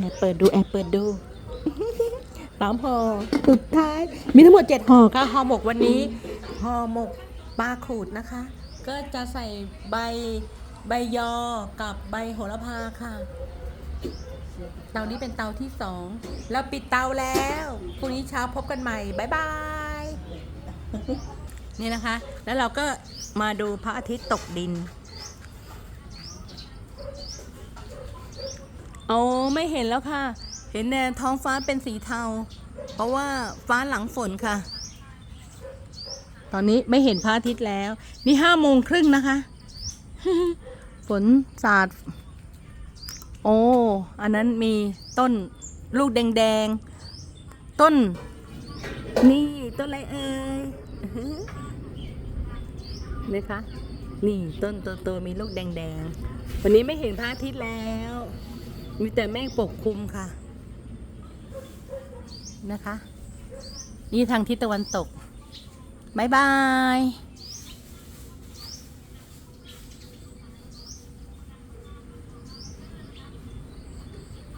แอบเปิดดูแอบเปิดดูสามห่อสุดท้าย มีทั้งหมดเจ็ดห่อค่ะห่อหมกวันนี้ห่อหมกปลาขูดนะคะ ก็จะใส่ใบใบยอกับใบโหระพาค่ะ เตานี้เป็นเตาที่สองแล้วปิดเตาแล้วพรุ่งนี้เช้าพบกันใหม่บ๊ายบายนี่นะคะ แล้วเราก็มาดูพระอาทิตย์ตกดิน โอ้ไม่เห็นแล้วค่ะ เห็นแต่ท้องฟ้าเป็นสีเทา เพราะว่าฟ้าหลังฝนค่ะ ตอนนี้ไม่เห็นพระอาทิตย์แล้ว นี่ห้าโมงครึ่งนะคะ ฝนสาด โอ้ อันนั้นมีต้นลูกแดงๆ ต้น นี่ต้นอะไรเอ่ยนะคะ นี่ต้นโตๆมีลูกแดงๆ วันนี้ไม่เห็นพระอาทิตย์แล้ว มีแต่เมฆปกคลุมค่ะ นะคะ นี่ทางทิศตะวันตกบ๊ายบาย